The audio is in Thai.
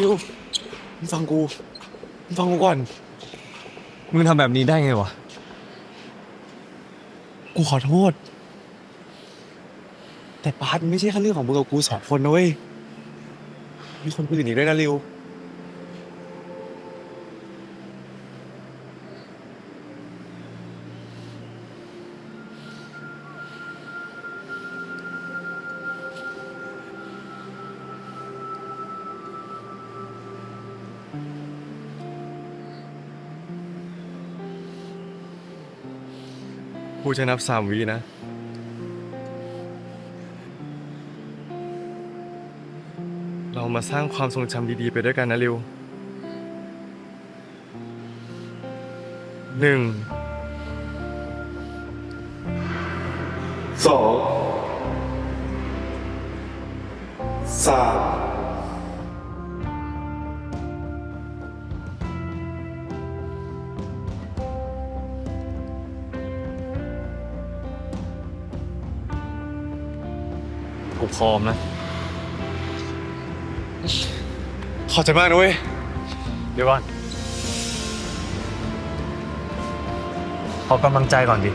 ริวมึงฟังกูมึงฟังกูก่อน มึงทำแบบนี้ได้ไงวะ กูขอโทษ แต่ปาร์ตมันไม่ใช่แค่เรื่องของมึงกับกูสองคนนะเว้ยมีคนอื่นอีกด้วยนะริว กูจะนับสามวินะเรามาสร้างความทรงจำดีๆ ไปด้วยกันนะริวหนึ่งสองสาม กูพร้อมนะ ขอบใจมากนะเว้ย เดี๋ยวก่อนขอกำลังใจก่อนดิ